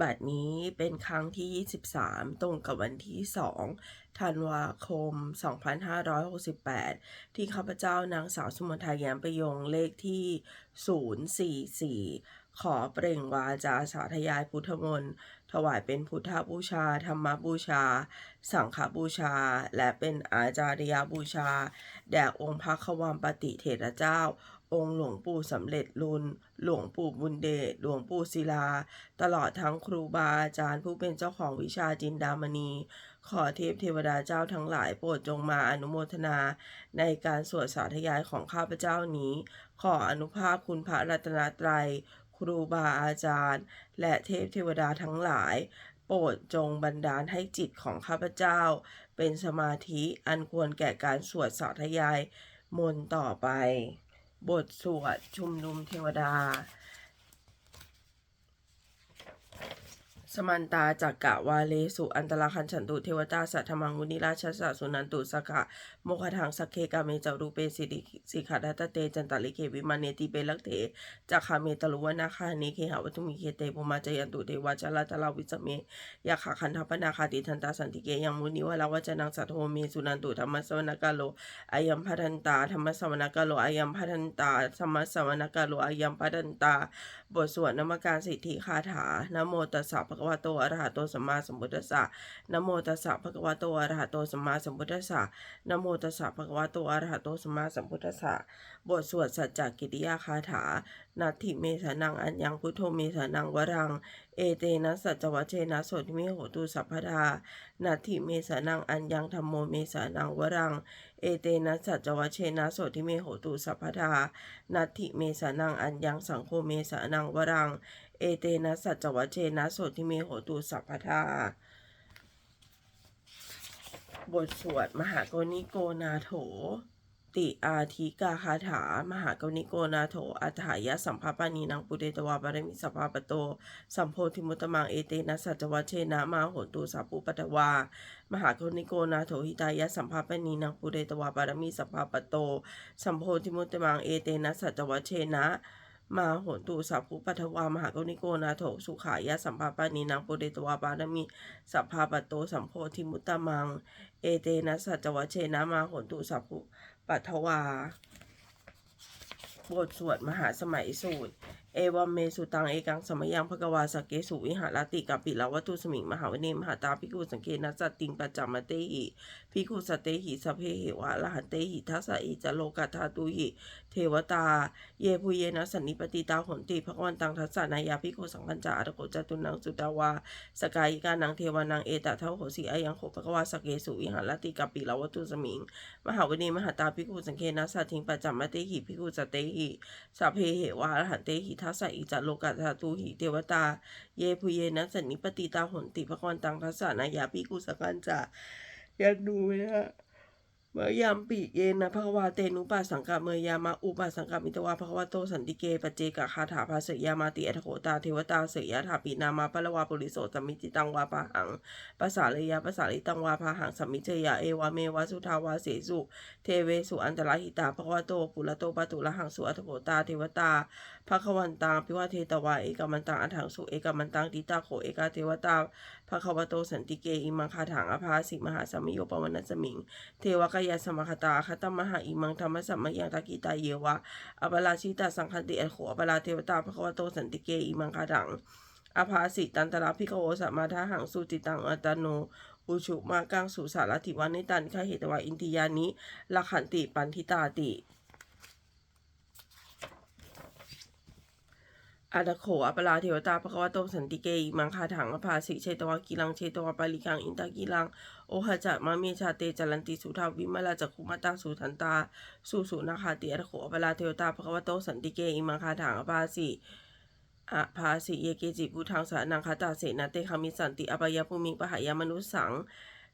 บัดนี้เป็นครั้งที่ 23 ตรงกับวันที่ 2 ธันวาคม 2568 ที่ข้าพเจ้านางสาวสุมนทาแย้มประยงเลขที่ 044 ขอเปล่งวาจาสาธยายพุทธมนต์ ถวายเป็นพุทธบูชา ธรรมบูชา สังฆบูชา และเป็นอาจาริยบูชา แด่องค์พระขวามปฏิเถระเจ้า องค์หลวงปู่สำเร็จรุนหลวงปู่บุญเดชหลวงปู่ศิลา ตลอดทั้งครูบาอาจารย์ผู้เป็นเจ้าของวิชาจินดามณี ขอเทพเทวดาเจ้าทั้งหลายโปรดจงมาอนุโมทนา ในการสวดสาธยายของข้าพเจ้านี้ ขออนุภาพคุณพระรัตนตรัย ครูบาอาจารย์ และเทพเทวดาทั้งหลายโปรดจงบันดาลให้จิตของข้าพเจ้า เป็นสมาธิอันควรแก่การสวดสาธยายมนต์ต่อไป บทสวดชุมนุมเทวดา สมันตาจักกะวาเลสุอันตรคันฉันตุเทวตาสัทธมังมุนิราชสะสุนันตุสกะโมคทังสกเคกาเมจารูเปสิริสิขาดัตเตจันตาลิเควิมาเนติเปลักเถจักขาเมตลุวนาคาเนเคหาวัตุมิเคเตปุมาจยันตุเทวาจาลาตลาวิสเมยาขาคันทัปนาคาติทันตาสันติเกยังมุนิวลาวจนังสัทโทเมสุนันตุธรรมสวนกาโลอายัมพัทันตาธรรมสวนกาโลอายัมพัทันตาธรรมสวนกาโลอายัมพัทันตา บทสวดนมการสิทธิคาถานโมตัสสะภะคะวะโตอะระหะโตสัมมาสัมพุทธัสสะนโมตัสสะภะคะวะโตอะระหะโตสัมมาสัมพุทธัสสะนโมตัสสะภะคะวะโตอะระหะโตสัมมาสัมพุทธัสสะบทสวดสัจจกิริยาคาถานาทิเมสานังอัญญังพุทโธเมสานังวรัง เอเตนะสัจจวัชเชนะโสติเมโหตุสัพพทานาทิเมสานังอัญญังธรรมโมเมสานังวรัง เอเตนะสัจจวัชเชนะโสติเมโหตุสัพพทานัตถิเมสานังอัญญังสังโฆเมสานังวรัง เอเตนะสัจจวัชเชนะโสติเมโหตุสัพพทาบทสวดมหากนิโกนาโถ ติอาทิกาคาถา มหากนิโกนาโถอัฏฐายะสัมภาปานีนังปุเรตวาบารมิสัพพาปโต สัมโพธิมุตมังเอเตนะสัจวัชเชนะมาโหตุสัพพุปตวา มหากนิโกนาโถหิตายะสัมภาปานีนังปุเรตวาบารมิสัพพาปโต สัมโพธิมุตมังเอเตนะสัจวัชเชนะมาโหนตุสัพพุปัทวามหากนิโกนาโถสุขายะสัมภาปานีนางปุเรตวาบารมีสัพพาปโตสัมโพธิมุตตะมัง เอเตนะสัจวัชเชนะมาโหนตุสัพพุ ปัทวา บทสวดมหาสมัยสูตร เอวัมเมสุตังเอกังสมยังภกวาสกเกสุวิหารติกับปิลาวัตุสมิงมหาวเนมหาตาภิกขุสังเกนัสตติงปัจจามเตหิภิกขุสเตหิสเพหิวะละหันเตหิทัสสะอิจโลกัตถาตุหิ เทวตา เยภูเยนะสันนิปติตาหนติภควันตังทัสสะนายาภิโกสังคัญจาอัตโกจตุนังสุตาวา สกายิกานังเทวานังเอตะเทวโหสีอายังโขภควาสเกสุวิหารติกัปปิลาวัตุสมิง มหาวเนมหาตาภิกุสังเกนัสสะทิงปัจจมเตหิภิกขุสเตหิสัพเพเหวะอรหันเตหิทัสสะอิจโลกัตถาตุหิเทวตา เยภูเยนะสันนิปติตาหนติภควันตังทัสสะนายาภิกุสังคัญจายันดูนะ เมยามปีเยนะภควาเตนุปัสสังกะเมยามาอุปัสสังกะมิตวาภควาโตสันติเกปเจกะคาถาภาเสยามาติอัตโขตาเทวตาเสยาถาปีนามาปะละวาปุริโสสมมิจิตังวาปะหังภาษาเลยาภาษาลิตังวาพาหังสัมมิเจยาเอวาเมวาสุทาวาเสสุเทเวสุอันตรหิตาภควาโตปุระโตปะตุละหังสุอัตโขตาเทวตาภควันตังพิวาเทตวาเอกมันตังอัถังสุเอกมันตังติตาโขเอกาเทวตาภควโตสันติเกอิมังคาถังอภาสิมหาสมิโยปวนัสมิง เทวกายสมคตาคตมหาอิมังธรรมสัมมยังตากิตาเยวะอปราชิตาสังคติอโขอปราเทวตาภควโตสันติเกอิมังคาถังอภาสิตันตระพิกโวสัมมาทาหังสุติตังอัตโนอุชุมากังสุสารถิวันนิตันคเหตวาอินทิยานิลักขันติปันทิตาติ อาดาโขอปราเทวตาภควโตสันติเกอิมังคาถังอภาสิเชตวากิลังเชตวาปาลิกังอินตากิลัง โอหะจะมาเมชาเตจรันติสุทาวิมาลาจักขุมาตาสุทันตาสุสุนาคาติอาดาโขอปราเทวตาภควโตสันติเกอิมังคาถังอภาสิอาภาสิเยเกจิพุทธังสานังคาตาเสนาเตคามิสันติอปายาภูมิปหายามนุสัง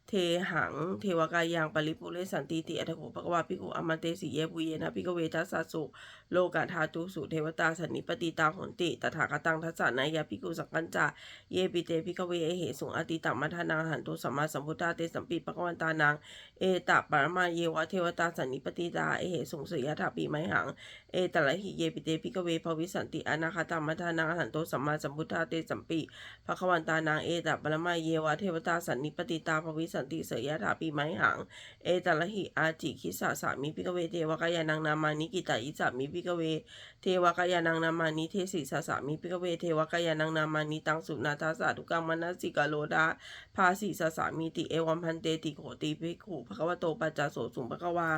เทหัง เทวกายังปริปุเรสันติติอัตโขภควาพิกขุอมเตสีเยปุเยนะพิกเวทัสสุ โลกาธาตุสุเทวตาสันนิปติตาหนติตถาคตังทัสสะนายาพิกุสังกัญจาเยปิเตพิกเวเอเหสุงอติตัมมัทนาหันตุสัมมาสัมพุทธาเตสัมปิปะกวันตานาง เอตปรมาเยวะเทวตาสันนิปติตาเอเหสุงสุยถาปีไมหัง เอตละหิเยปิเตภิกเวภวิสันติอนาคตัมมัทนาหันตุสัมมาสัมพุทธาเตสัมปิภควันตานางเอตปรมาเยวะเทวตาสันนิปติตาภวิสันติเสยถาปีไมหัง เอตละหิอาจิคิสาสามิพิกเวเทวกายานังนามานิกิตาอิสามิพิกเว เทวกายานังนามานิเทศิสาสามิพิกเวเทวกายานังนามานิตังสุนาทาสาทุกังมนัสสิกาโลดาภาสิสาสามิติเอวัมพันเตติโขติภิกขุภควโตปัจจโสสุงภควา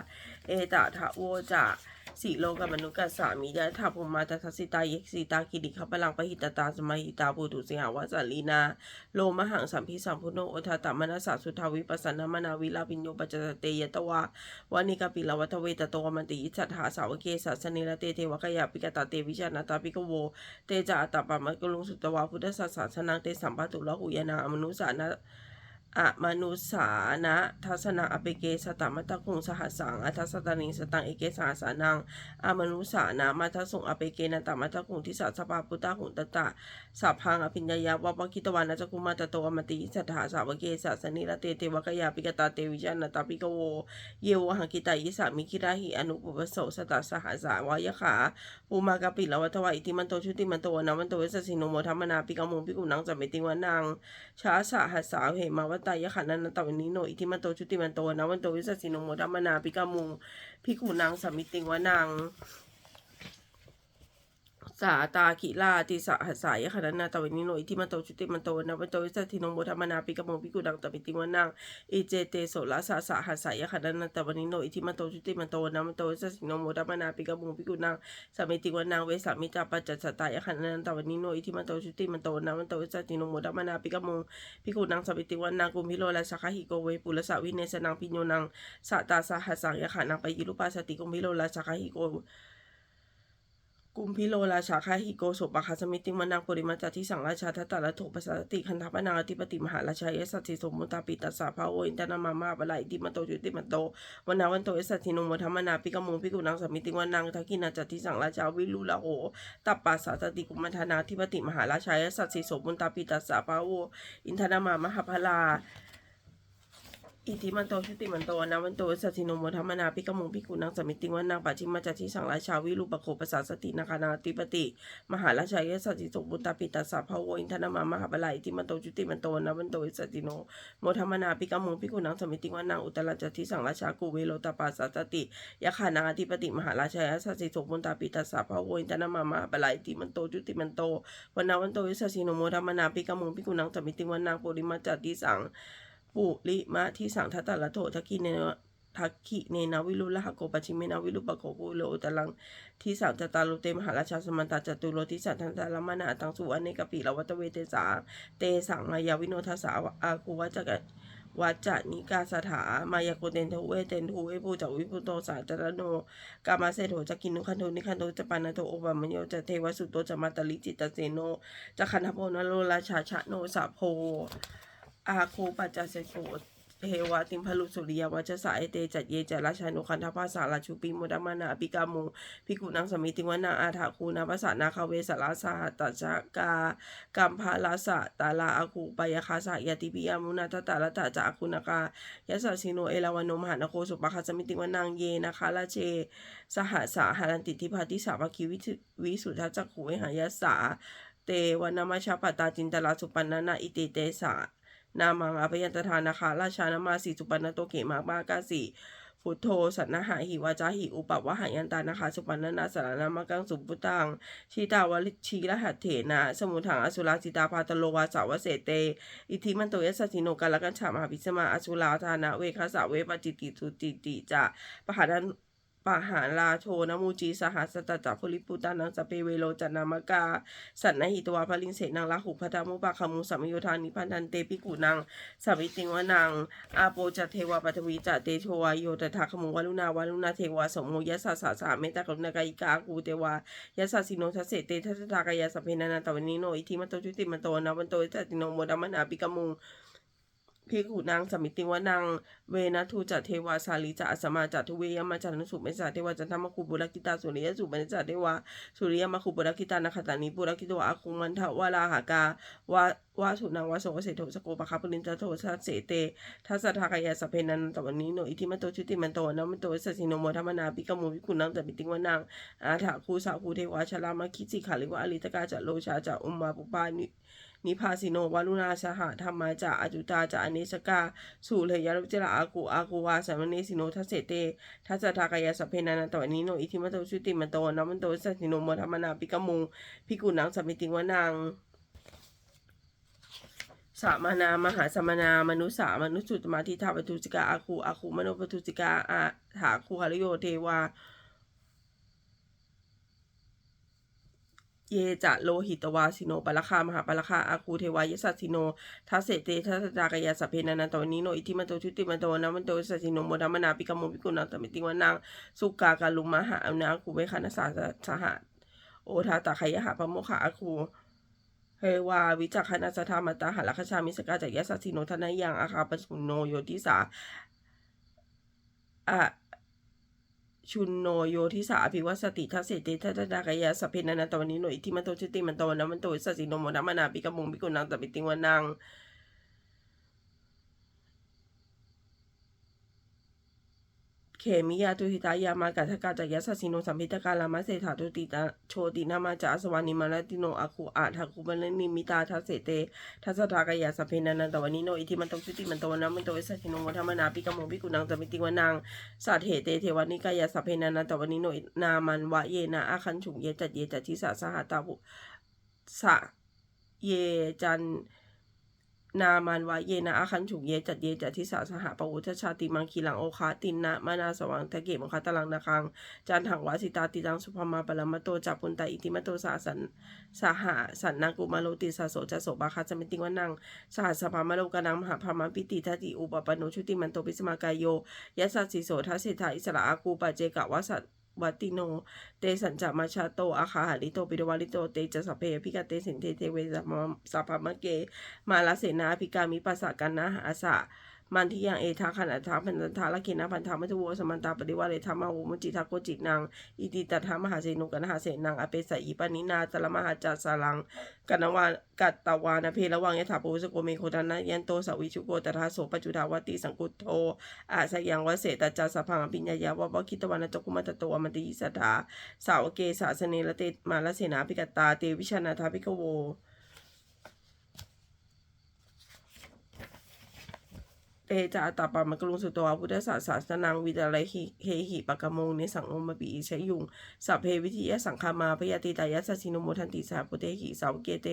เอตถะโวจะสีโลกมนุกัสสามิยะถาภูมาตทัสสิตาเยกสิตากิริขพลังปหิตตาสมาหิตาปุตุสิหาวสัลีนา โลมหังสัมพิสัมพุโนโอทาตมนัสสะสุทาวิปัสสนามนาวิลาปิญโยปัจจตเตยตวาวานิกาปิลาวัตเวตโตมันติอิสัทธาสาวเกสัสนิละเตเทวกยาปิกตาเตวิชานาตาปิกโว เตจาอัตตปะมะกลุงสุตวาพุทธศาสนังเตสัมปะตุละหุยนาอมนุสานะ อะมนุสานะทัสนาอเปเกสตามะตะคุงสหัสสังอัทัสตานิงสตังเอเกสหัสานังอมนุสานะมาทัสสุงอเปเกนตามะตะคุงทิสัสสปาปุตตะหุนตตะสัพพังอภิญญายาวะปะคิตวานะจักคุมาตโตอมติสัทธาสาวเกสสนิละเตเทวกยาปิกตาเตวิชานตาปิกโวเยวหังกิตายิสามิคิราหิอนุปปโสสตัสสหัสสาวายขาปูมากะปิละวัตวะอิติมันโตชุติมันโตนะมันโตเวสสินโมธรรมนาปิกมุงปิกุนังจัมเมติวานังชาสหัสสาเหมาวตายขันนันตวินิโนอิทิมันโตชุติมันโตนะมันโตเวสสิโนโมดัมนาปิกามุงพิกุนางสามิติงวานาง สาตาขิลาติสะหัสสายขนันนาตวินิโนอิทิมันโตชุติมันโตนะมันโตวิสัทธิโนโมธรรมนาปิกะโมปิกุดังตมิติวนังอิเจเตโสลาสาสะหัสสายขนันนาตวินิโนอิทิมันโตชุติมันโตนะมันโตวิสัทธิโนโมธรรมนาปิกะโมปิกุดังสมิติวนังเวสามิจาปัจจสตายขนันนาตวินิโนอิทิมันโตชุติมันโตนะมันโตวิสัทธิโนโมธรรมนาปิกะโมปิกุดังสมิติวนังกุมพิโลละสาคหิโกเวปุระสาวิเนสนังปิโยนังสะตาสาหัสสังยขานังไปยิรุปัสสติกุมพิโลละสาคหิโก กุมพิโลราชาคาฮิโกโสปะคาสมิติมนังปุริมาจาที่สังราชาทัตตะละโถปัสสติคันทัปนังอธิปติมหาราชายสัตติสมมุตาปิตัสสะภาโวอินทนามามาบะไลติมโตจุติมโตวันนาวันโตเอสัตตินุโมธรรมนาปิกมุงปิกุนังสมิติวันนางทักกินาจัติสังราชาวิลุละโหตัปปัสสตติกุมธนาธิปติมหาราชายสัตติสมมุตาปิตัสสะภาโวอินทนามามหาพลา อิทิมันโตชุติมันโตนะมันโตสัติโนโมธรรมนาปิกมุงปิกุนังสมิติวันนางปัจจิมาจัติสังราชาวิรูปโคปสาสตินาคานาติปติ มหาราชายสัติสมบุตตาปิตัสสะภาโวอินทนามามหาบาลายอิทิมันโตชุติมันโตนะมันโตสัติโนโมธรรมนาปิกมุงปิกุนังสมิติวันนางอุตตรจัติสังราชากูเวโลตาปัสสะสติยะขานาอธิปติมหาราชายสัติสมบุตตาปิตัสสะภาโวอินทนามามหาบาลายอิทิมันโตชุติมันโตวันนาวันโตสัตติโนโมธรรมนาปิกมุงปิกุนังสมิติวันนางปุริมาจัติสัง ปุริมะที่สังทัตตะละโถทักกิเนนะทักขิเนนาวิรุลหะโกปัจฉิเมนาวิรุปะโกกุโลตลังที่สังตตาโลเตมหาราชาสมันตาจตุโลทิสันทันตาลมานาตังสุอเนกปิละวัตเวเตสาเตสังมายาวิโนทัสสาวะอาคูวัจกะวัจจนิกาสถามายาโกเตนทเวเตนทูเวปูจักวิปุโตสาจารโนกามาเสโถจักกินุคันโทนิคันโทจะปานาโทโอบามโยจะเทวสุโตจะมาตลิจิตเสโนจะคันทโพนโลราชาชะโนสะโพ อาคูปัจจเสโกเทวาติมพลุสุริยวัชสะเอเตจัดเยจัราชานุคันทภาษาราชูปีมุดมานาปิกามุพิกุนังสมิติวนาอาถาคูนาภาษานาคาเวสลาสหัตตชกากัมพาลาสะตาลาอาคูปยคาสะยติปิยามุนาตตาลตะจาคุนากายสสิโนเอลาวานมหานโคสุปะคาสมิติวนังเยนะคะลาเชสหัสาหารันติทิพาติสาภคิวิสุทธจักขุเวหายสาเตวนามาชาปตาจินตลาสุปันนานาอิติเตสา นามังอภยันตทานาคาราชานามาสีสุปันนโตเขมามากาสีพุทโธสันนหาหิวาจาหิอุปวะหายันตานาคาสุปันนานาสารนามากังสุปุตังชีตาวลิชีรหัตเถนะ สมุถังอสุราสิตาพาตโลวาสาวเสเต อิทิมันโตยสัสสิโนกาลกันฉามหาพิสมาอสุราธานะเวคาสาเวปจิติสุติติจะปหาดัน ปหาลาโชนมูจีสหัสตจักพุริปุตานังสเปเวโลจันนามกา สันนหิตวาพลิงเสนังลาหุพัทามุปะคามุสัมโยธานิพันธันเตปิกุนังสัมิติงวนังอาโปจเทวาปัทวีจะเตโชวายโยตถาคมุวาลุนาวาลุนาเทวาสมโมยสสสาสาเมตตากรุณากายิกากูเตวายสสสิโนทัสเสเตทัสตากายาสพเพนานาตวันนิโนอิทิมันโตจุติมันโตนาวันโตจัตติโนโมดัมมนาปิกมุง พิกุนางสมิติวานางเวนะทูจัตเทวาสาลีจะอสมาจัตทุเวยมาจันสุเมสาเทวาจันทมคุบุรกิตาสุริยสุเมสาเทวาสุริยมคุบุรกิตานาคตานิบุรกิตวะอาคุมันทวาลาหากาวาวาสุนางวาโสเสโทสโกปะคาปรินจโทสัสเสเตทัสสะทากายาสเพนันตวันนี้โนอิทิมันโตชุติมันโตนะมันโตสัสสิโนโมธรรมนาปิกโมวิกุนังจะมิติวานางอาถาคูสาคูเทวาชลามาคิจิขาลิวะอลิตกาจะโลชาจะอุมมาปุปานิ นิพาสิโนวารุณาสหธรรมาจาอจุตาจาอเนสกาสุเลยยารุจระอากูอากูวาสามเนสิโนทัสเสเตทัสสทากายาสพเพนันตวันนี้โนอิทิมันโตชุติมันโตนะมันโตสัสสิโนมธรรมนาปิกโมพิกุนังสัมิติวานางสามานามหาสมนามนุสามนุสุตมาทิทาปทุจิกาอาคูอาคูมโนปทุจิกาอาถาคูหริโยเทวา เยจะโลหิตวาสิโนปะละคามหาปะละคาอาคูเทวายสัสสิโนทัสเสเตทัสสะจากายาสเพนันตวนิโนอิทิมันโตชุติมันโตนะมันโตสัสสิโนโมดามนาปิกามโมปิกุนังตมิติวานางสุกากาลุมหาอนาคูเวคานาสาสหะโอทาตาขยหะปโมขะอาคูเฮวาวิจักขณาสธามาตาหาลัคชามิสกาจากยะสัสสิโนทนายังอาคาปสุโนโยติสาอะ ชุนโนโยทิสาอภิวัสติทัสเสติทัตตากายาสพเพนันตวันนี้หนอิทิมันโตชิติมันโตนะมันโตสัสิโนโมนะมมนาปิกะมงปิกุนังตปิติงวานัง เขมิยาตุหิตายามากัทกาจายะสัสิโนสัมพิตกาลามาเสถาตุติตาโชตินามาจาสวานิมาลติโนอาคูอาทาคุบันนิมิตาทัสเสเตทัสทากายาสพเพนันตวันนี้โนอิทิมันโตชุติมันโตนะมันโตสัสิโนโมทัมมนาปิกมุงปิกุนังตปิติวานังสัตเหเตเทวานิกายาสัพเพนันตวันนี้โนนามันวะเยนะอาคันฉุงเยจัดเยจัดทิสาสหตตาบุสะเยจัน นามันวะเยนะอาคันฉุงเยจัดเยจัดทิสาสหปวุทชาติมังคีหลังโอคาตินนะมานาสวังทะเกมังคตะลังนาคังจันถังวาสิตาติตังสุภมาปรมาโตจับปุนตาอิติมโตสาสันสหสันนากุมาโลติสาโสจะโสบาคาจมิติงวนังสหสภามาโลกานังมหาพามาปิติทัติอุปปโนชุติมันโตปิสมากายโยยะสัสสิโสทัสสิทาอิสระอากูปะเจกะวะสัต วัติโน เตสัญจามาชาโต อาคาหาริโต ปิดวาลิโต เตจะสเพพิกาเตสินเทเทเวสัมสัพพมะเก มาลาเสนาพิกามิปัสสะกันนะหาสะ มันที่ยังเอทาขันอัฏฐาพันธาละเกนะพันธามัทโวสมันตาปฏิวาเลธรรมาวุมุจิทาโกจินางอิติตถามหาเสนุกันหาเสนังอเปสะอีปานินาตละมหาจัสาลังกันวานกัตตวานะเพระวังยถาปุสโกเมโคตนะยันโตสวิชุโกตถาโสปจุทาวติสังกุโทอาสยังวเสตจัสพังปิญญายาวะวคิตวานจกุมัตโตอมันติยิสถาสาวเกสาสเนละเตมาลเสนาภิกตาเตวิชนาทาภิกโว เตจาตาปามกลุงสุตวาพุทธศาสสนังวิดาไลหิเฮหิปะกมงในสังโอมปีชยุงสัพเพวิธิยสังคามาพยาติตายสสสิโนโมทันติสาปุเตหิสาวเกเต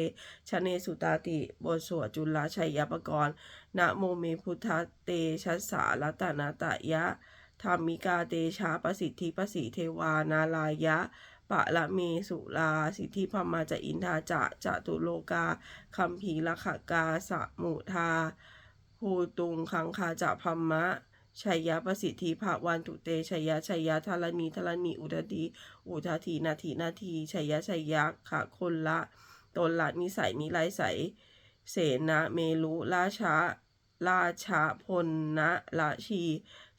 ชเนสุตาติบทสวดจุลาชัยยปกรณ์นะโมเมพุทธเตชัสสาลตานาตยะธรรมิกาเตชาประสิทธิประสิเทวานาลายะปะละเมสุลาสิทธิพมมาจะอินทาจะจะตุโลกาคัมภีรขกาสมุทา ภูตุงคังคาจะพัมมะชัยยะประสิทธิภาวันตุเตชัยยะชัยยะทารณีทารณีอุทธีอุทธีนาทีนาทีชัยยะชัยยะขะคนละตนละนิสัยนิไลใสยเสนะเมลุราชาราชาพลนะละชี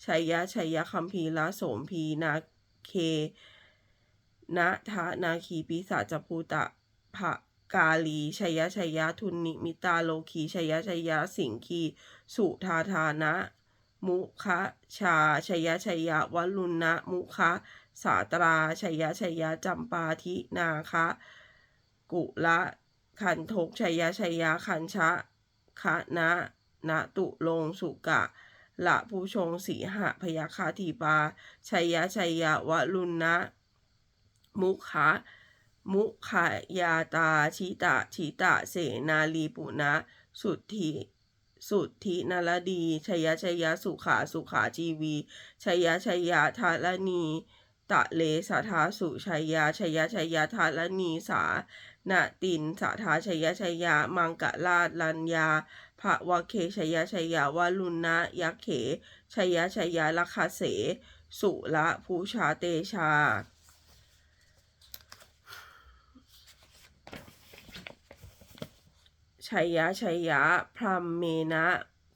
ชัยยะชัยยะคัมภีละโสมพีนาเคนะทะนาคีปิสาจภูตะภะ กาลีชัยยะชัยยะทุนนิมิตาโลคีชัยยะชัยยะสิงคี สุทาธานะ มุคะชาชัยยะชัยยะวัลุณนะมุคะสาตราชัยยะชัยยะจำปาทินาคะ กุละคันทกชัยยะชัยยะคันชะคะนะนะตุลงสุกะละผู้ชงสีหะพยาคาทีปาชัยยะชัยยะวลุณนะมุขะ มุขายาตาชิตะชิตะเสนาลีปุนะสุทธิสุทธินารดี ชยชยสุขาสุขาจีวี ชยชยทารณีตะเลสาทาสุชยาชยชยทารณีสานาตินสาทาชยชยามังกะลาดลัญญาภะวะเคชยชยาวาลุณะยักเขชยชยลัคคเส สุละภูชาเตชา ชัยยะชัยยะ พรหมเมนะ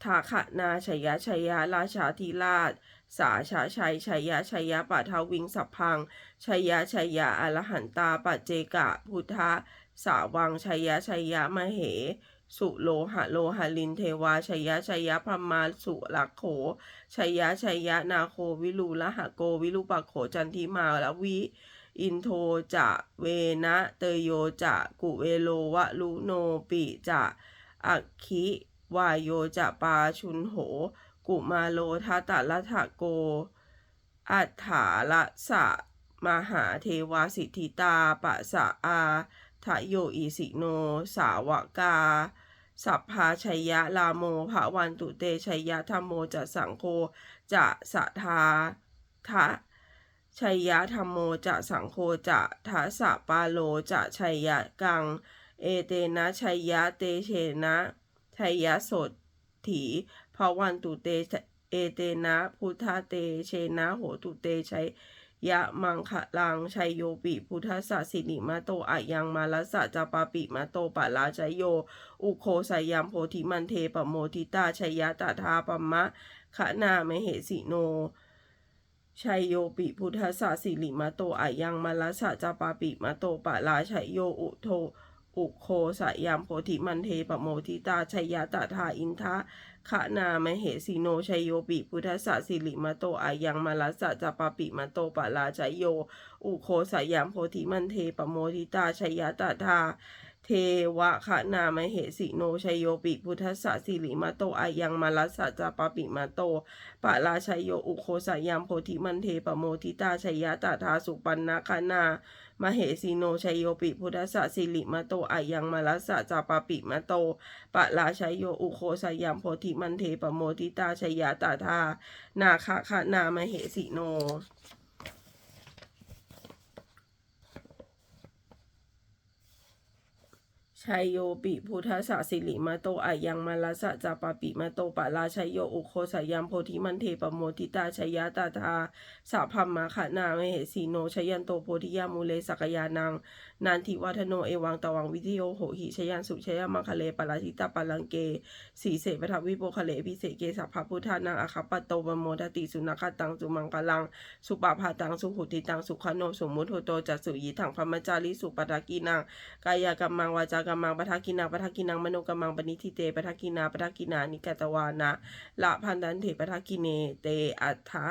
ทาขนาชัยยะชัยยะ ราชาธิราช สาชาชัยชัยยะชัยยะปัทวิงสัพพังชัยยะชัยยะอรหันตาปัจเจกะ พุทธะสาวังชัยยะชัยยะมเห สุโลหะโลหะลินเทวาชัยยะชัยยะพมมาสุลักโขชัยยะชัยยะนาโควิลูละหะโกวิลูปะโขจันทิมาละวิ อินโทจะเวนะเตโยจะกุเวโลวะลุโนปิจะอัคคิวายโยจะปาชุนโห กุมาโลทัตตะละทะโก อัฏฐาละสะมหาเทวาสิทธิตาปะสะอาทะโยอิสิโน สาวกา สัพพาชัยยะลาโมภะวันตุเตชัยยะธรรมโมจะสังโฆจะสะทาทะ ชัยยะธรรมโมจะสังโฆจะทัสสะปาโลจะชัยยะกัง เอเตนะชัยยะเตเชนะชัยยะโสดถีภวันตุเตเอเตนะพุทธเตเชนะโหตุเตชัยยะมังคลังชัยโยปิพุทธสสะสิริมาโตอะยังมาลสะจาปาปิมาโตปะลาชัยโย อุโคสยามโพธิมันเทปโมทิตาชัยยะตถาปมมะขะนามเหสิโน ชัยโยปิพุทธสสะสิริมาโตอายังมาลสะจาปาปิมาโตปะลาชัยโยอุโทอุโคสายามโพธิมันเทปโมทิตาชัยยะตถาอินทะขะนามเหสิโนชัยโยปิพุทธสสะสิริมาโตอายังมาลสะจาปาปิมาโตปะลาชัยโย อุโคสายามโพธิมันเทปโมทิตาชัยยะตถา เทวะขะนามเหสิโนชัยโยปิพุทธสสิริมาโตอายังมาลัสสะจาปาปิมาโตปะลาชัยโยอุโคสยามโพธิมันเทปโมทิตาชัยยะตถาสุปันนาคานามเหสีโนชัยโยปิพุทธสสิริมาโตอายังมาลัสสะจาปาปิมาโตปะลาชัยโยอุโคสยามโพธิมันเทปโมทิตาชัยยะตถานาคาคานามเหสีโน ชัยโยปิพุทธสสิริมาโตอายังมาลสะจาปาปิมาโตปะลาชัยโยอุโคสยามโพธิมันเทปโมทิตาชัยยะตาทาสาพัมมาขนาเมเหสีโนชยันโตโพธิยามูเลสักยานังนันทิวัฒโนเอวังตวังวิทโยโหหิชยันสุชยามังคะเลปะลาทิตาปะลังเกสีเสปทวิโปคะเลพิเศษเกสัพพพุทธานังอาคาปโตบโมทติสุนัคตังสุมังกลัง สุปาพาตังสุหุติตังสุขโนสมมุทโทโตจัสุยีถังพมจาริสุปตากีนังกายกรรมังวาจากมังปทักกินังปทักกินังมโนกรรมังปณิทิเตปทักกินาปทักกินานิกตวานะละพันดันเถปทักกิเนเตอัฏฐา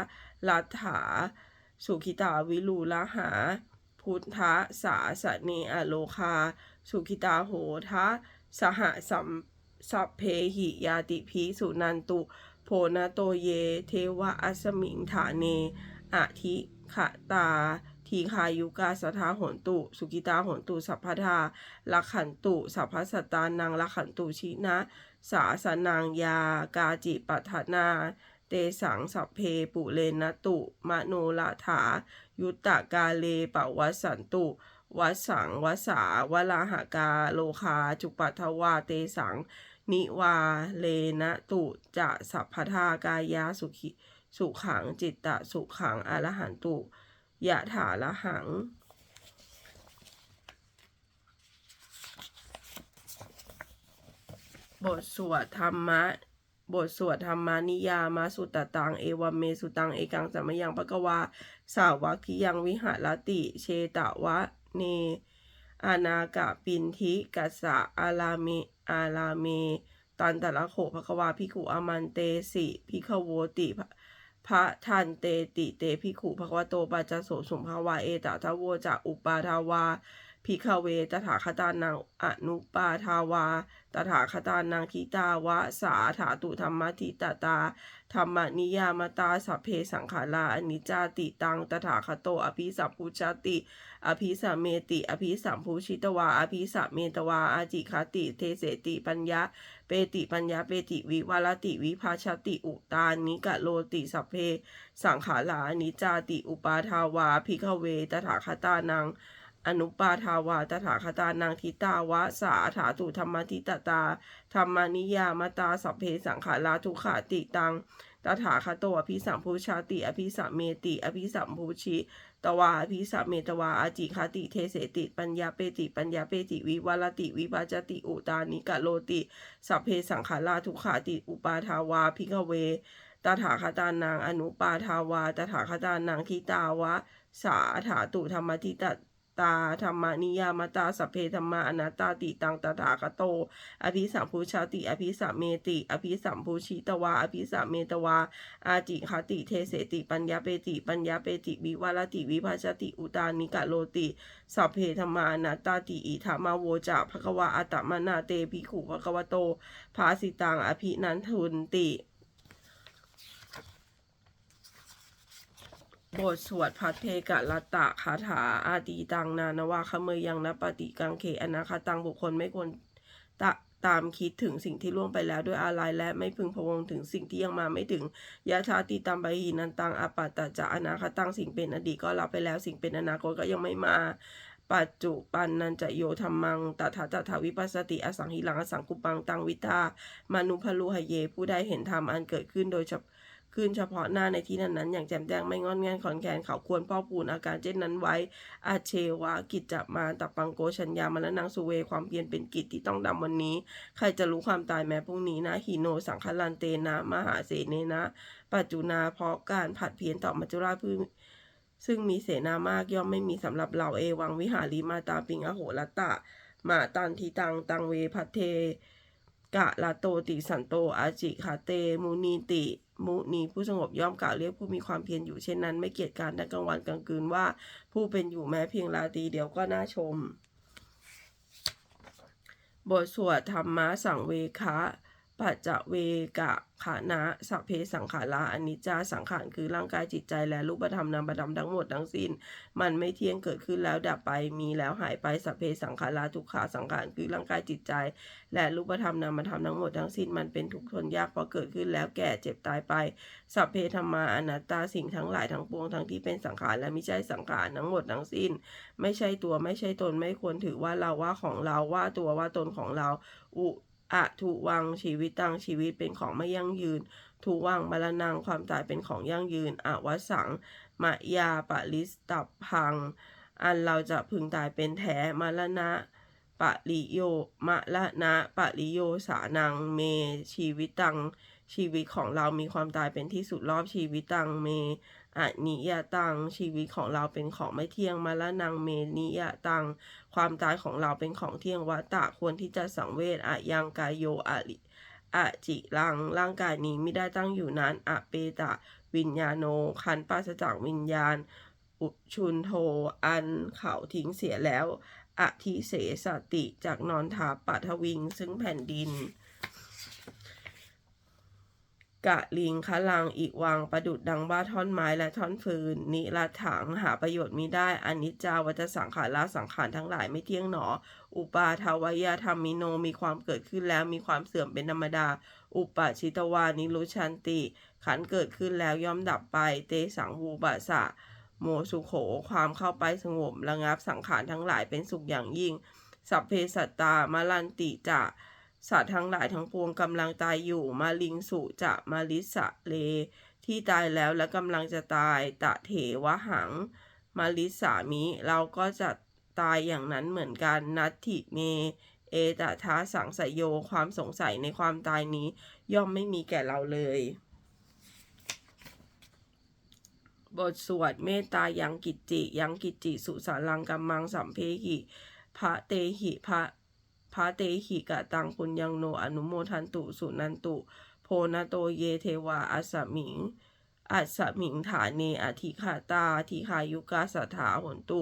ลัทธาสุขิตาวิลูละหา พุทธะสาสเนอโลคา สุขิตาโหทะสหสัมสัพเพหิยาติพีสุนันตุ โพนาโตเย เทวะอัสมิงฐาเนอะทิขตา ทีคายุกาสทาหนตุ สุกิตาหนตุสัพพทาลักขันตุสัพพสตานังลักขันตุชินะ สาสนังยากาจิปัฏฐานา เตสังสัพเพปุเรนตุมโนลาถา ยุตตกาเลปวัสสันตุวัสสังวสาวลาหากาโลคาจุปัทวาเตสัง นิวาเลนะตุจะสัพพทากายาสุขิสุขังจิตตะสุขังอรหันตุ ยะถาละหัง บทสวดธรรมะ บทสวดธรรมานิยามาสุตตตัง เอวเมสุตัง เอกังสัมยังปะกวา สาวัคคิยังวิหารติ เชตวะเน อานากะปินทิกัสสะอาลาเมอาลาเมตันตะละโขภควาพิกุอามันเตสิพิขโวติ พระทันเตติเตพิขุภควโตปัจจโสสุมภาวาเอตทะโวจะอุปาทาวาพิขเวตถาคตานังอนุปาทาวา ตถาคตานังคิตาวะสาถาตุธรรมทิตตา ธรรมนิยามตาสัพเพสังขาราอนิจจติตัง ตถาคโต อภิสัพพุชติ อภิสัมเมติ อภิสัมภูชิตวา อภิสัมเมตวา อาจิคติ เทเสติปัญญา เปติปัญญาเปติวิวารติวิภาชติอุตานิกะโลติสัพเพ สังขาราอนิจจาติอุปาทาวาภิกเวตถาคตานัง อนุปาทาวาตถาคตานังทิตาวะสาถาตุธรรมทิตตาธรรมนิยามตาสัพเพสังขาราทุขาติตังตถาคตอภิสัมพุชาติ อภิสัมเมติ อภิสัมพุชิ ตวาพิสัมเมตวาอาจิคติเทเสติ ปัญญาเปติ ปัญญาเปติ วิวัลติ วิบาจติ อุตานิกะโลติ สัพเพสังขาราทุกขาติ อุปาทาวาพิกเว ตถาคตานางอนุปาทาวา ตถาคตานางคิตาวะ สาถาตุธรรมทิต ตาธรรมานิยามตาสัพเพธรรมาอนัตตาติตังตถาคโต อภิสัมพุชาติ อภิสัมเมติ อภิสัมพุชิตวา อภิสัมเมตวา อาจิคติเทเสติปัญญาเปติ ปัญญาเปติวิวารติวิภาชติอุตานิกะโลติ สัพเพธรรมานัตตาติอิธรรมาโวจะภควาอัตตมนาเตภิกขุภควโต ภาสิตังอภินันทุนติ บทสวดพัทเทกะลัตตะคาถาอาตีตังนานวาคเมยยังนปฏิกังเขอนาคาตังบุคคลไม่ควรตะตามคิดถึงสิ่งที่ล่วงไปแล้วด้วยอาลัยและไม่พึงพะวงถึงสิ่งที่ยังมาไม่ถึงยาชาติตัมบหีนันตังอปัตตจะอนาคตังสิ่งเป็นอดีตก็รับไปแล้วสิ่งเป็นอนาคตก็ยังไม่มาปัจจุปันนันจะโยธรรมังตถาตถาวิปัสสติอสังหิลังอสังกุปังตังวิทามานุพลุหเย ผู้ใดเห็นธรรมอันเกิดขึ้นโดยเฉพาะ ขึ้นเฉพาะหน้าในที่นั้นๆ อย่างแจ่มแจ้งไม่งอนแงนขอนแขนเขาควรพ่อปูนอาการเช่นนั้นไว้ อาเชวะกิจจะมาตับปังโกชัญญามรณังสุเวความเพียรเป็นกิจที่ต้องดำวันนี้ ใครจะรู้ความตายแม้พรุ่งนี้นะหิโนสังคลันเตนะ มหาเสเนนะ ปัจจุนาเพราะการผัดเพี้ยนต่อมัจจุราชพึ่งซึ่งมีเสนามากย่อมไม่มีสำหรับเหล่าเอวังวิหารีมาตาปิงอโหรตะ มาตันทีตังตังเวพัทเทกะลาโตติสันโตอาจิคาเตมุนีติ มุนีผู้สงบย่อมกล่าวเรียกผู้มีความเพียรอยู่เช่นนั้น ไม่เกียจการทั้งกลางวันกลางคืนว่า ผู้เป็นอยู่แม้เพียงราตรีเดียวก็น่าชม บทสวดธรรมะสังเวคะปัจจเวกะ ขานะสัพเพสังขาราอนิจจาสังขารคือร่างกายจิตใจและรูปธรรมนามธรรมทั้งหมดทั้งสิ้น มันไม่เที่ยงเกิดขึ้นแล้วดับไปมีแล้วหายไปสัพเพสังขาราทุกขาสังขารคือร่างกายจิตใจ และรูปธรรมนามธรรมทั้งหมดทั้งสิ้นมันเป็นทุกข์ทนยากเพราะเกิดขึ้นแล้วแก่เจ็บตายไปสัพเพธรรมาอนัตตาสิ่งทั้งหลายทั้งปวงทั้งที่เป็นสังขารและไม่ใช่สังขารทั้งหมดทั้งสิ้น ไม่ใช่ตัวไม่ใช่ตนไม่ควรถือว่าเราว่าของเราว่าตัวว่าตนของเราอุ อะทุวังชีวิตตังชีวิตเป็นของไม่ยั่งยืน ทุวังมรณังความตายเป็นของยั่งยืนอวสังมะยาปะลิสตับพัง อันเราจะพึงตายเป็นแท้มรณะปะริโยมะละนะปะริโยสานังเม ชีวิตตังชีวิตของเรามีความตายเป็นที่สุดรอบชีวิตตังเม อะนิยตัง ชีวิตของเราเป็นของไม่เที่ยงมาละนังเมนิยตัง ความตายของเราเป็นของเที่ยงวัตตะควรที่จะสังเวชอะยังกายโยอะลิอะจิลัง ร่างกายนี้ไม่ได้ตั้งอยู่นานอะเปตะ วิญญาโน คันปราศจากวิญญาณ อุชุนโท อันเขาทิ้งเสียแล้วอธิเสสติจากนอนทาปัทวิง ซึ่งแผ่นดิน กะลิงคะลังอีกวังประดุดดังว่าท่อนไม้และท่อนฟืน นิรัตถังหาประโยชน์มิได้อนิจจาวัฏสังขารละสังขารทั้งหลายไม่เที่ยงหนอ อุปาทวายธรรมมิโนมีความเกิดขึ้นแล้วมีความเสื่อมเป็นธรรมดา อุปาชิตวานิรุชันติ ขันเกิดขึ้นแล้วย่อมดับไป เตสังหูปะสะโมสุโขความเข้าไปสงบระงับสังขารทั้งหลายเป็นสุขอย่างยิ่ง สัพเพสัตตามาลันติจะ สัตว์ทั้งหลายทั้งปวงกำลังตายอยู่มาลิงสุจะมาลิสะเล ที่ตายแล้วและกำลังจะตายตะเถวะหัง มาลิสามิ เราก็จะตายอย่างนั้นเหมือนกันนัตถิเม เอตทาสังสยโยความสงสัยในความตายนี้ ย่อมไม่มีแก่เราเลย บทสวดเมตตายังกิจจิ ยังกิจจิ สุสารังกัมมังสัมเพหิพระเตหิพระ พระเตหิกะตังปุญญังโนอนุโมทันตุสุนันตุ โพนาโตเยเทวาอัสมิงอัสมิงฐาเนอธิขาตาทิขายุกาสถาหนตุ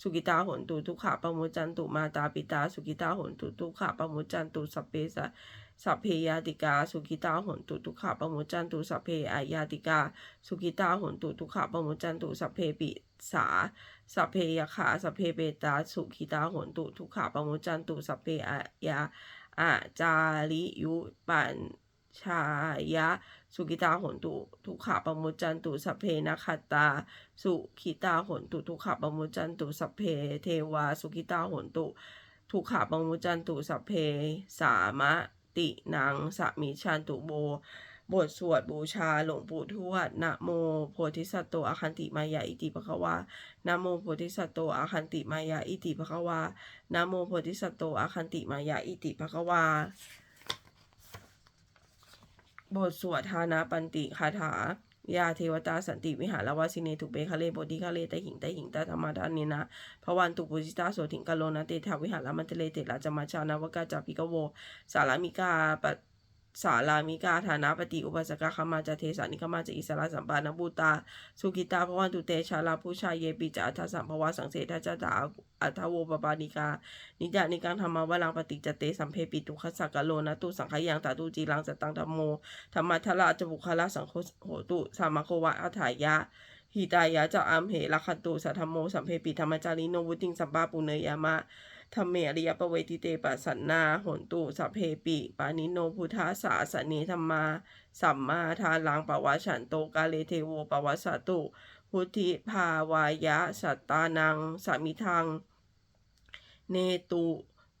สุกิตาหนตุ ทุกขาปมุจจันตุมาตาปิตา สุกิตาหนตุ ทุกขาปมุจจันตุสัพเพสสัพเพยาติกา สุกิตาหนตุ ทุกขาปมุจจันตุสัพเพอายาติกา สุกิตาหนตุ ทุกขาปมุจจันตุสัพเพปิ สาสัพเพยขาสัพเพเปตาสุขิตาหนตุทุกขาปมุจจันตุสัพเพอายาอาจาริยุปันชายะ สุกิตาหนตุทุกขะปมุจจันตุสัพเพนะขัตา สุขิตาหนตุทุกขะปมุจจันตุสัพเพเทวา สุกิตาหนตุทุกขะปมุจจันตุสัพเพสามะตินังสมิชันตุโบ บทสวดบูชาหลวงปู่ทวดนะโมโพธิสัตว์โตอาคันติมายาอิติปะคะวานะโมโพธิสัตว์โตอาคันติมายาอิติปะคะวานะโมโพธิสัตว์โตอาคันติมายาอิติปะคะวา บทสวดทานาปันติคาถายาเทวตาสันติวิหารวาสิเนทุเบคะเลโบธิคะเลตหิงตหิงตธรรมดานินะพระวันตุปุจิตาโสถิงกะโลนะเตถาวิหารมันเตเลเตระจมาชานาวกาจาปิกโว สารามิกาปะ สารามิกา ฐานะปฏิอุปสกขมาจะเทสานิขมาจะอิสระสัมปานบูตา สุกิตาพระวันตุเตชาลาผู้ชายเยปิจะอัฏฐสัมภวะสังเสทจะตาอัฏฐโวปปานิกา นิจานิกังธรรมวลังปฏิจเตสัมเพปิตุขสักกโลนะตุสังขยังตาตุจีรังสตังธรรมโมธรรมัทละจบุคละสังโฆโหตุสามะโควะอัฏฐายะหิตายะจะอัมเหลักขตุสัทธรรมโมสัมเพปิธรรมจาริโนวุติงสัมปาปุเนยามะ ธรรมเมอริยปเวติเตปะสันนาหนตุสัพเพปิปานิโนพุทธาสาสเนธรรมา สัมมาทาลังปวะฉันโตกาเลเทโวปวะสตุ พุทธิภาวายะสัตตานังสามิทัง เนตุ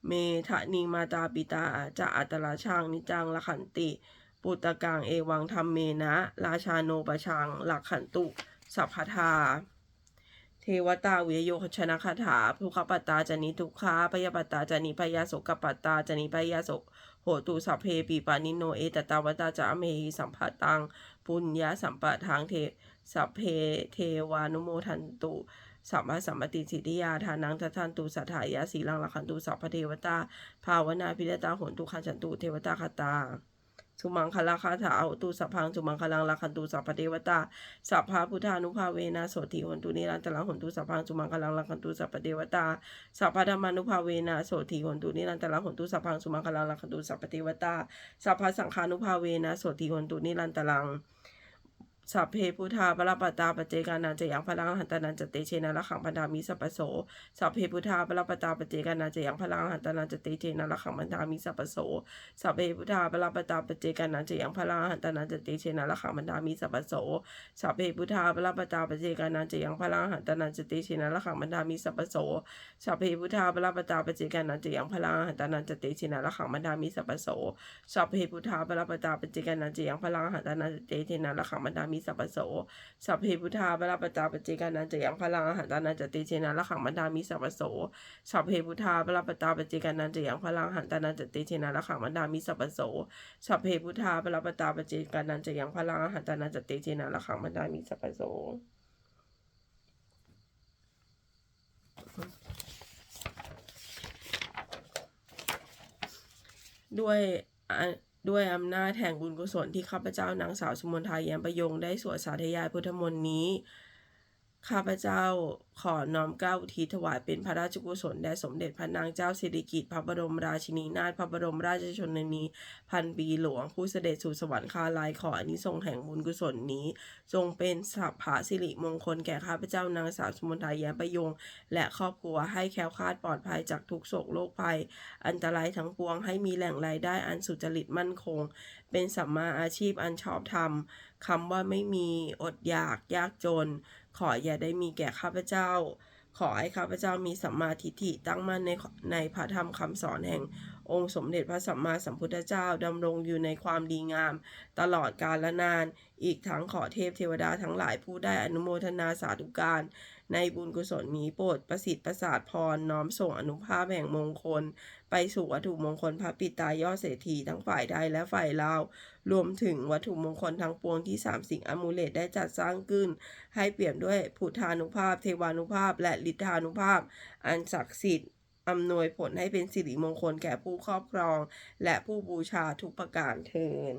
เมทะนิมาตาปิตาจะอัตราช่างนิจังละขันติ ปุตตะกังเอวังธรรมเมนะ ราชาโนปชังหลักขันตุสัพพทา เทวตาวิโยคชนะคาถาภูคปัตตาจนิทุกขาปยปัตตาจนิพยาโสกปัตตาจนิพยาโสโหตุสัพเพปีปานิโนเอตตาวตาจะเมหิสัมภตังปุญญาสัมปะทางเทสัพเพเทวานุโมทันตุสัมมาสัมปติสิทธิยาทานังทัทันตุสัทธายาสีลังลักันตุสัพพเทวตา ภาวนาพิรตาโหนตุขันจันตุเทวตาคตา สุมังคลาคาถาอาหุตุสัพพังสุมังคลังลาคันตุสัพพเทวตาสัพพะพุทธานุภาเวนะโสติหนตุนิรันตรังหนตุสัพพังสุมังคลังลาคันตุสัพพเทวตาสัพพะธรรมานุภาเวนะโสติหนตุนิรันตรังหนตุสัพพังสุมังคลังลาคันตุสัพพเทวตาสัพพะสังฆานุภาเวนะโสติหนตุนิรันตรัง สัพเพพุทธาปรปตตาปเจกานันจะยังพลังหันตานันจะเตเชนะละขังพันธามิสัพโสสัพเพพุทธาปรปตตาปเจกานันจะยังพลังหันตานันจะเตเชนะละขังพันธามิสัพโสสัพเพพุทธาปรปตตาปเจกานันจะยังพลังหันตานันจะเตเชนะละขังพันธามิสัพโสสัพเพพุทธาปรปตตาปเจกานันจะยังพลังหันตานันจะเตเชนะละขังพันธามิสัพโสสัพเพพุทธาปรปตตาปเจกานันจะยังพลังหันตานันจะเตเชนะละขังพันธามิสัพโสสัพเพพุทธาปรปตตาปเจกานันจะยังพลังหันตานันจะเตเชนะละขังพันธามิสัพพโส สัพเพพุทธาเปรปตตาปเจกานันจะยังพลังอาหันตานันจะเตเชนะละขังพันธามิสัพพโส สัพเพพุทธาเปรปตตาปเจกานันจะยังพลังอาหันตานันจะเตเชนะละขังพันธามิสัพพโส สัพเพพุทธาเปรปตตาปเจกานันจะยังพลังอาหันตานันจะเตเชนะละขังพันธามิสัพพโสด้วยอะ ด้วยอำนาจแห่งบุญกุศลที่ข้าพเจ้านางสาวสุมนทาแย้มประยงได้สวดสาธยายพุทธมนต์นี้ ข้าพเจ้าขอน้อมเกล้าอุทิศถวายเป็นพระราชกุศลแด่สมเด็จพระนางเจ้าสิริกิติ์พระบรมราชินีนาถพระบรมราชชนนี พันปีหลวงผู้เสด็จสู่สวรรคาลัยขออนิสงส์แห่งบุญกุศลนี้ จงเป็นสัพพะสิริมงคลแก่ข้าพเจ้านางสาวสมนทาแย้ประยง และครอบครัวให้แคล้วคลาดปลอดภัยจากทุกโศกโรคภัย อันตรายทั้งปวงให้มีแหล่งรายได้อันสุจริตมั่นคง เป็นสัมมาอาชีพอันชอบธรรมคำว่าไม่มีอดอยากยากจน ขออย่าได้มีแก่ข้าพเจ้า ขอให้ข้าพเจ้ามีสัมมาทิฏฐิตั้งมั่นในในพระธรรมคำสอนแห่ง องค์สมเด็จพระสัมมาสัมพุทธเจ้าดำรงอยู่ในความดีงาม ตลอดกาลนาน อีกทั้งขอเทพเทวดาทั้งหลายผู้ได้อนุโมทนาสาธุการ ในบุญกุศลนี้โปรดประสิทธิ์ประสาทพรน้อมส่งอนุภาพแห่งมงคล ไปสู่วัตถุมงคลพระปิตายอดเศรษฐีทั้งฝ่ายไทยและฝ่ายลาว รวมถึงวัตถุมงคลทั้งปวงที่สามสิ่งอมูเลตได้จัดสร้างขึ้น ให้เปี่ยมด้วยพุทธานุภาพ เทวานุภาพ และฤทธานุภาพ อันศักดิ์สิทธิ์อำนวยผลให้เป็นสิริมงคลแก่ผู้ครอบครอง และผู้บูชาทุกประการเทิน